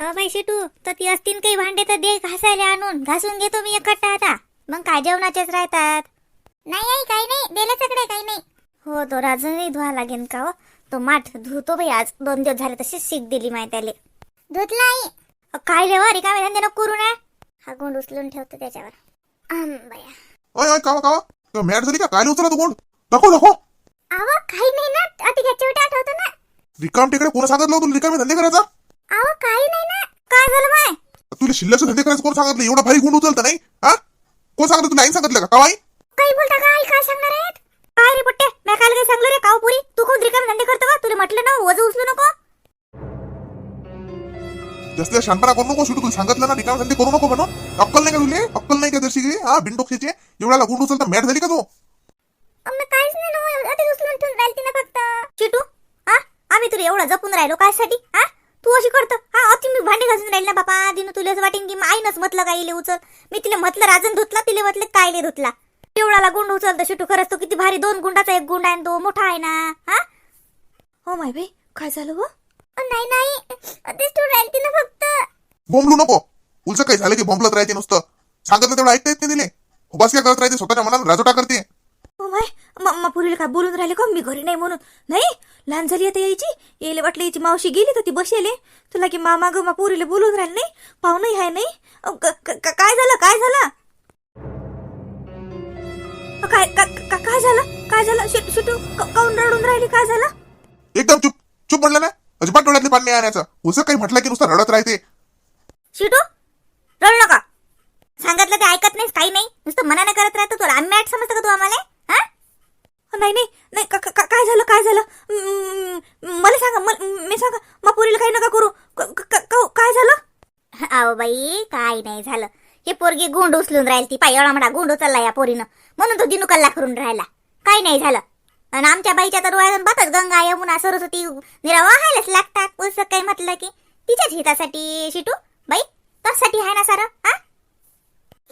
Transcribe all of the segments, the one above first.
अ बाई शेटू तर ती असतील काही भांडे तर दे घासायला आणून. घासून घेतो मी एकट्टा आता. मग काय जेवणाचेच राहतात? नाही आई काही नाही. दिलं सगळे काही नाही. हो तो राजनही धुवा लागेल का हो? तो माठ धुतो बाई आज. दोन दिवस झाले तशीच शिक दिली माहिती त्याले. धुतला आई. काय लेवा रिकामे धंदे नको करू ना. हा गुंड उचलून ठेवतो त्याच्यावर. कावा कावा. मॅट झाली का? काय उचला तू कोण दाखव दाखव अहो काही नाही ना. अति घ्यायच्या वेळी आठवतो ना. रिकाम तिकडे कोण सांगितलं तुला रिकामे धंदे करायचा? अहो काही नाही ना. काय झालं माय तुला शिल्लकचे धंदे करायचं कोण सांगितलं एवढा भारी गुंड उचलता नाही? हा? कोण सांगितलं तुला आई सांगितलं का? कावाई काही बोलता का? आई काय सांगणार आहेत? काय रे पट्टे? मी काल काही सांगलो रे काव पुरी? तू कोण रिकाम धंदे करतो का? तुला म्हटलं ना वजन उचलू नको. जास्त शांतपणा करू नको शेवटी तुला सांगितलं ना रिकामे धंदे करू नको म्हणून. अक्कल नाही का तुले? अक्कल नाही का दर्शी हा बिनडोक्षीचे एवढ्याला गुंड उचलता मॅट झाली का तू? अम्मा काहीच नाही ना अति उचलून ठेवून राहिली ना फक्त. चिटू हा? आम्ही तुला एवढं जपून राहिलो कायसाठी हा? तू अशी करतो? हा अति मी भांडी घासून राहिली ना बापा. दिनू तुला असं वाटेन की आईनच म्हटलं काय उचल? मी तिला म्हटलं राजन धुतला तिला म्हटलं कायले धुतला. एवढाला गुंड उचलतो शिटू खरंच तो किती भारी दोन गुंडाचा एक गुंड आहे तो मोठा आहे ना हा? हो माय बाई काय झालं हो नाही नाही तेच तू राहिली ना फक्त. बोंबलू नको. उलचं काही झालं की बोंबलत राहते नुसतं. सांगितलं तेवढं ऐकता येत नाही दिले बस काय करत राहते स्वतःच्या मनात राजोटा करते. हो माय मम्मा पुरीला काय बोलून राहिले का? मी घरी नाही म्हणून. नाही लहान झाली आता यायची. यायला वाटलं याची मावशी गेली तर ती बसेले तुला की मामा ग मा पुरीला बोलून राहिले नाही. पाहुणही आहे नाही. काय झालं काय झालं? काय काय झालं? काय झालं? शिटू काऊन रडून राहिली? काय झालं? एकदम चुप चुप म्हणलं ना? अजिबात डोळ्यातले पाणी आणायचं. उलचं काही म्हटलं की नुसतं रडत राहते. शिटू रड नका. सांगितलं ते ऐकत नाहीस काही नाही. नुसतं मनाने करत राहतो तुला. आम्ही मॅट समजतं का तू आम्हाला? हा नाही नाही. नाही काय झालं काय झालं? मला सांगा म- सांगा मा पुरीला काही नका करू. क- काय झालं? अहो बाई काय नाही झालं. हे पोरगी गुंड उचलून राहील ती. पाय एवढा मोठा गुंड उचलला या पोरीनं. म्हणून तो दिनू कल्ला करून राहिला. काही नाही झालं. आणि आमच्या बाईच्या तर डोळ्यातून पाहतात गंगा यमुना सरस्वती निरा वाहायलाच लागतात. उसं काही म्हटलं की तिच्याच हितासाठी शिटू? बाई त्यासाठी आहे ना सारं हा?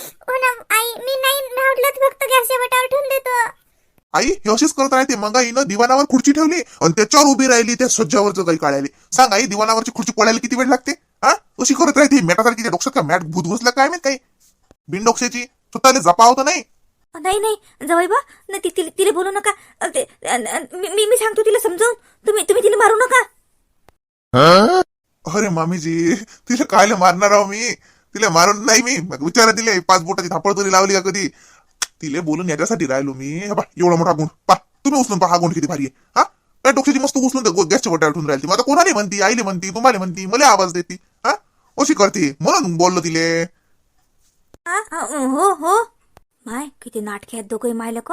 हो ना आई मी नाही म्हटलं फक्त गॅसच्या बटावर ठेवून देतो. आई हे अशीच करत राहते. मग आईनं दिवाणावर खुर्ची ठेवली आणि त्याच्यावर उभी राहिली त्या सज्जावरचं काही काढायली. सांग आई दिवाणावरची खुर्ची पडायला किती वेळ लागते? हा? अशी करत राहते. मॅटासारखी त्या डोक्यात का मॅट भूत घुसलं काय माहीत काही? बिनडोक्षाची स्वतःला जपा होतं नाही. नाही नाही. जवाई बा. नाही ति- तिला तिला बोलू नका. अ, ते- अ, मी मी- मी सांगतो तिला समजावून. तुम्ही तुम्ही तिला मारू नका. अरे मामीजी. तिला कायला मारणार आहो मी? तिला मारून नाही मी. विचारा तिले. पाच बोटाची थापड तरी लावली का कधी? तिले बोलून याच्यासाठी राहिलो मी. हे एवढा मोठा गुण. पा तुम्ही उचलून पहा हा गुण किती भारी आहे. हा? काय डोक्याची मस्त उचलून त्या गॅसच्या बोटावर ठेवून राहिली आता कोणाला म्हणती? आईले म्हणती तुम्हाला म्हणती मला आवाज देती. हा? अशी करते. म्हणून बोललो तिले. हो हो माय किती नाटके आहेत दोघे माय लोक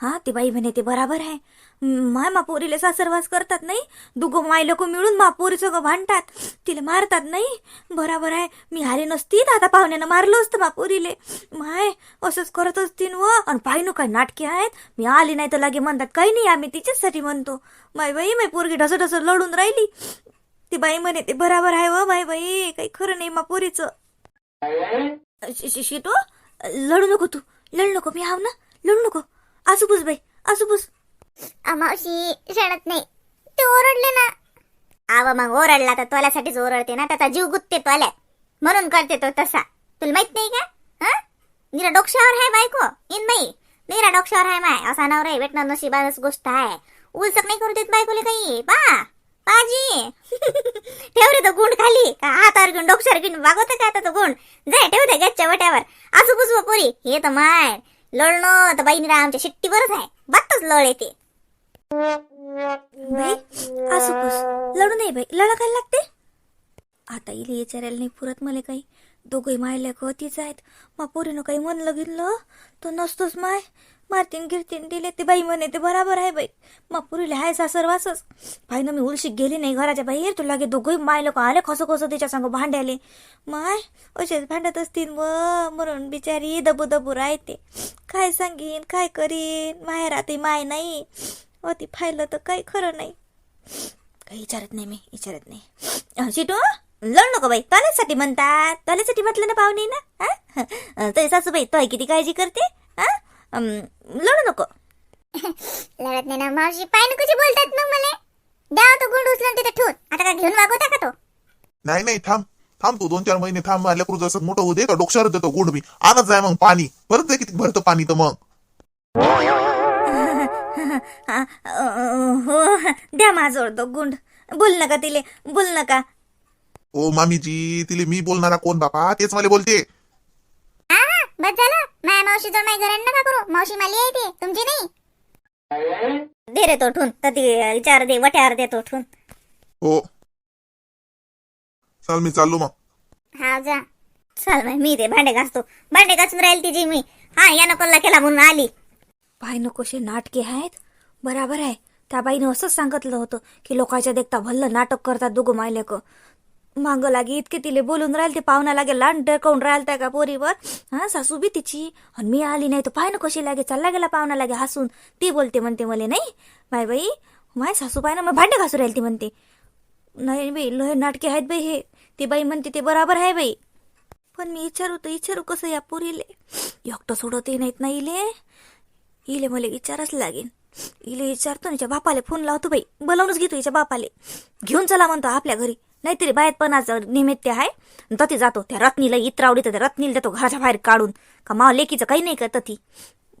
हा ते बाई म्हणे ते बराबर आहे माय मापोरीले सासरवास करतात नाही दोघं माय लोक मिळून मापोरी सगळं भांडतात तिला मारतात नाही बराबर आहे मी आले नसती तर आता पाहुण्यानं मारलं असतं मापोरीले माय असंच करत असतीन व आणि पाहिनो काय नाटके आहेत मी आली नाही तर लागे म्हणतात काही नाही आम्ही तिच्याचसाठी म्हणतो माय बाई माय पोरगी ढसं लढून राहिली ती बाई म्हणे ते बराबर आहे व बाई बाई काही खरं नाही मापोरीचं शिटो लढू नको तू लढू नको मी आव ना लढू नको असू बुस बाई असू बुस. मावशी नाही. ते ओरडले ना. आव मग ओरडला तर तोल्यासाठीच ओरडते ना त्याचा जीव गुत्ते तोल्या. म्हणून करते तो तसा. तुला माहीत नाही का? हा? निरा डोक्यावर आहे बायको. In by. निरा डोक्यावर आहे माय. असा नवरा आहे भेटणं नशिबाच गोष्ट आहे उलसक नाही करू देत बायकोले काही? पा. पाजी. ठेव रे तो गुंड खाली. का हातावर घेऊन डोक्यावर घेऊन वागवत का आता तो गुंड? जाय ठेव दे गच्च्या वट्यावर. असू बुसू पोरी. हे तर माय. लढणं तर बाई निरा आमच्या शिट्टीवरच आहे. बातच लळ येते. बाई असू लढू नाही बाई लढा काय लागते? आता इले विचारायला नाही पुरत मला काही. दोघंही मायल्या तीच आहेत. मग पोरीनं काही म्हणलं गेलं तो नसतोच माय. मारतीन गिरतीन दिले ते बाई म्हणे ते बराबर आहे बाई. मापुरीला हाय सासरवासच बाई ना मी उलशी गेली नाही घराच्या बाहेर तुला लागे दोघंही माय लोक आले खसं खसं त्याच्या सांग भांड्याले. माय असेच भांडत असतील व म्हणून बिचारी दबू दबू राहते. काय सांगीन काय करीन? माहेर माय नाही. अति फायलं तर काही खरं नाही. काही विचारत नाही मी विचारत नाही. शिटू लढ नको बाई. तोल्यासाठी म्हणतात. तोल्यासाठी म्हटलं ना पाहुणे ना? हा तरी सासूबाई तो किती काळजी करते? हा लढू नको. लढत नाही ना मावशी. पाय कशी बोलतात मग मला? द्या तो गुंड उचलून तिथे ठेवून. आता का घेऊन वागवता का तो? नाही नाही थांब. थांब तू दोन चार महिने थांब. लेकरू जसं मोठं होऊ दे का डोक्यावर देतो गुंड मी. आणत जाय मग पाणी. परत दे किती भरतं पाणी तर मग. हा, अ, हो द्या माझ्याजवळ तो गुंड. बोल नका तिले बोल नका. ओ मामीजी तिले मी बोलणारा कोण बापा? तेच मला बोलते. बस झालं. माझ्या मावशी जवळ माझ्या घरात नका करू मावशी मला येते तुमची नाही? दे रे तो ठून तर ती विचार दे वट्यावर दे तो ठून हो. चल मी चाललो मग. हा जा. चल बाई मी ते भांडे घासतो. भांडे घासून राहील तिची मी. हा यानं कल्ला केला म्हणून आली. बाईनं कसे नाटके आहेत. बराबर आहे. त्या बाईनं असंच सांगितलं होतं की लोकांच्या देखता भल्ल नाटक करतात दोघं मायलेक. मागं लागे इतके तिले बोलून राहील ते पाहुणा लागे लांडर डरकावून राहिल त्या का पोरीवर? हा सासू बी तिची. आणि मी आली नाही तर पाय ना कशी लागे? चालला गेला पाहुणा लागे हसून. ती बोलते म्हणते मला नाही माय बाई माय सासू पाय ना मग भांडे घासू राहील ती म्हणते. नाही बाई लय नाटके आहेत बाई हे. ती बाई म्हणते ते बराबर आहे बाई. पण मी विचारू तर विचारू कसं या पोरीले? एकटं सोडवते नाहीत ना इले? इले मला विचारच लागेन. इले विचारतो हिच्या बापाले फोन लावतो बाई. बोलावूनच घेतो हिच्या बापाले. घेऊन चला म्हणतो आपल्या घरी. नाहीतरी बाहेरपणाचं निमित्त आहे. आणि तती जातो. त्या रत्नीला इत्रावडी तर त्या रत्नीला देतो घराच्या बाहेर काढून. का माव लेकीचं काही नाही का तती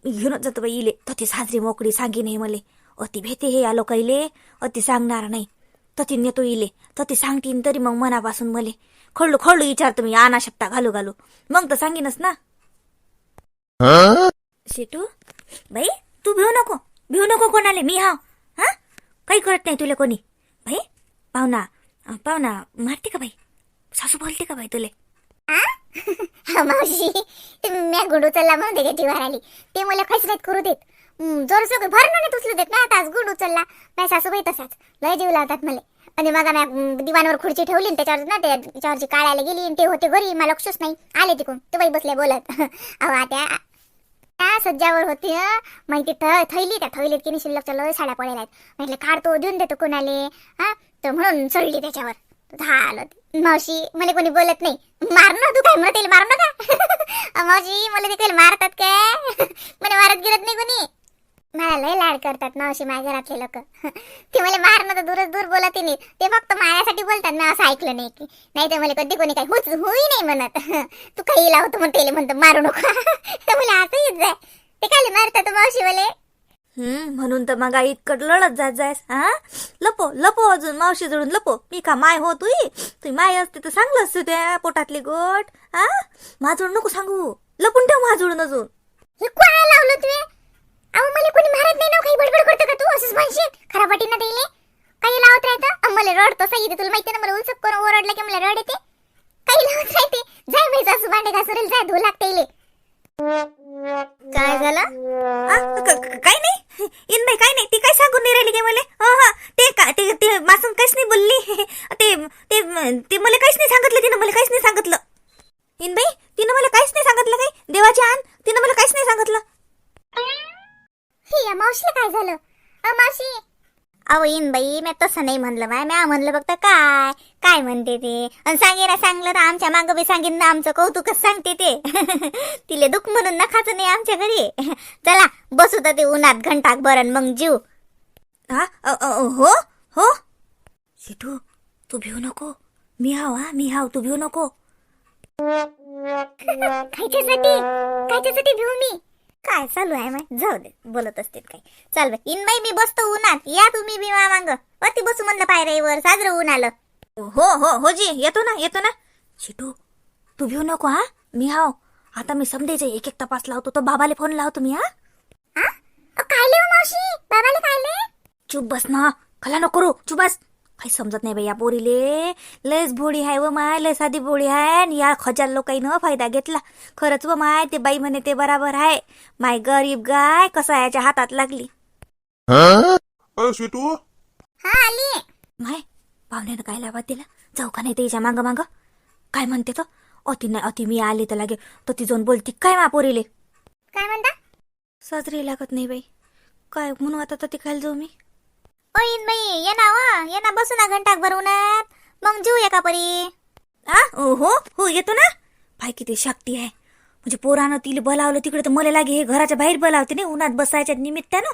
घेऊनच जातो बाई इले. तती साजरी मोकळी सांगी नाही मले. अति भेते हे आलो कैले अति सांगणार नाही. तती नेतो इले. तती सांगतीन तरी मग मनापासून मले. खळलो खळू विचारतो मी. आना शब्दा घालू घालू. मग तर सांगीनच ना. शेटू बाई तू भिऊ नको. भिऊ नको कोणाले. मी हाव. हा? काही करत नाही तुला कोणी. बाई पाहुणा पाहु ना मारते का बाई? सासू बोलते का बाई तुले? हा मावशी म्या गुंड उचलला म्हणून ते जीवार आली ते मला काहीच करू देत जोर सगळं भर नाही उचलू देत ना आताच गुड उचलला. माझ्या सासूबाई तसाच लय जीव लावतात मला. आणि मग म्या दिवाणवर खुर्ची ठेवली त्याच्यावर ना ते- त्याच्यावरची काळायला गेली ते होते घरी. मला लक्षच नाही. आले तिकडून. तू बाई बसले बोलत. अहो आता त्या सज्जावर होती माहिती थ थैली त्या थैलीत किनी शिल्लक शिल्लकच्या लय साड्या पडायला आहेत. म्हटलं काढतो देऊन देतो कोणाले. हा? तर म्हणून चढली त्याच्यावर. झालं मावशी मला कोणी बोलत नाही. मार ना तू काय म्हणत येईल मार नका. मावशी मला ते काही मारतात काय? मला मारत गिरत नाही कोणी. मला लय लाड करतात मावशी माझ्या घरातले लोक. ते मला मारणं तर दूरच दूर बोलत नाही. ते फक्त मारायसाठी बोलतात मी असं ऐकलं नाही की. नाही तर मला कधी कोणी काय होच होई नाही म्हणत. तू काही लावतो म्हणते म्हणतो मारू नको. तर मला असं येत जाय. ते काय मारतात मावशी मला? म्हणून तर मग इतकं लढत जात जायस हा? लपो लपो अजून मावशी जळून लपो मी का माय हो तुई? तुझी माय असते तर सांगलं असतं त्या पोटातली गोट हा? माझून नको सांगू. लपून ठेव माझून अजून. हे काय लावलं तुम्ही अहो मला कोणी मारत नाही ना काही बडबड करतं का तू? असंच म्हणशील? खराब दिले काही लावत राहतं? अहो, मला रडतो सांगितलं तुला माहिती ना मला उलसक करून ओरडलं की मला रड येते? काही लावत राहते. जाय बाई सासू भांडे घासरेल जाय धुऊ लागते काय झालं? आ, क- क- काय नाही. इन काय नाही ती काय सांगून नाही राहिली काय मला? हा ते का ते ते मासून काहीच नाही बोलली. ते ते ते मला काहीच नाही सांगितलं तिनं मला काहीच नाही सांगितलं. इनबाई तिनं मला काहीच नाही सांगितलं काही देवाची आण तिनं मला काहीच नाही सांगितलं. ही या मावशीला काय झालं? अ मावशी अहो येईन बाई मी तसं नाही म्हणलं म्या म्हणलं फक्त काय? काय म्हणते ते? आणि सांगेला सांगलं तर आमच्या मागं बी सांगेन ना आमचं कौतुकच सांगते ते. तिले दुःख म्हणून नखाचं नाही आमच्या घरी. चला बसू तर ते उन्हात घंटाक बरं मग जीव. हा? हो? हो? शिटू तू भिऊ नको. मी हाव हा? मी हाव तू भिऊ नको. खायच्यासाठी खायच्यासाठी घेऊ मी? काय चालू आहे माय? जाऊ दे बोलत असतील काय चाल बाई. इन बाई मी बसतो उन्हात. या तुम्ही बी मांग. वरती बसू म्हणलं पायऱ्यावर साजरं ऊन आलं. हो हो हो जी येतो ना येतो ना. शिटू तू भिऊ नको हा? मी हाव. आता मी समजायचं एक एक तपास लावतो तो बाबाला फोन लावतो मी हा? आ? अ, कायले हो मावशी? बाबाला कायले चुप बस ना. खला नको करू. चुप बस. काही समजत नाही बाई या पोरीले. लयच भोळी आहे व माय लय साधी भोळी आहे आणि या खजाल लोकांनं फायदा घेतला. खरंच व माय ते बाई म्हणे ते बराबर आहे माय गरीब गाय कसा याच्या हातात लागली. अ स्वीटू हा आली. माय पाहुण्यानं काय लावा तिला? जाऊ का नाही त्याच्या मागं मागं? काय म्हणते तो? अति नाही अति मी आले तर लागे. तर ती जाऊन बोलती काय मा पोरीले? काय म्हणता? साजरी लागत नाही बाई. काय म्हणू आता तर ती खायला जाऊ मी. ओ बाई ये ना वा ये ना बसू ना घंटाक भरवण्यात. उन्हात मग जीव एका परी? आ? हो हो येतो ना. भाई किती शक्ती आहे. म्हणजे पोरानं तिला बोलावलं तिकडे तर मला लागे हे घराच्या बाहेर बोलावते नाही उन्हात बसायच्या निमित्तानं.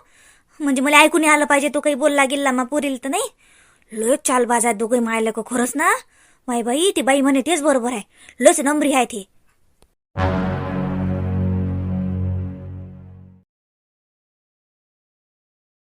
म्हणजे मला ऐकून आलं पाहिजे तो काही बोलला गेला मग पुरील तर नाही. लय चाल बाजार दोघे मायला का खरंच ना. माय बाई ती बाई म्हणे तेच बरोबर आहे. लस नंबरी आहे ते.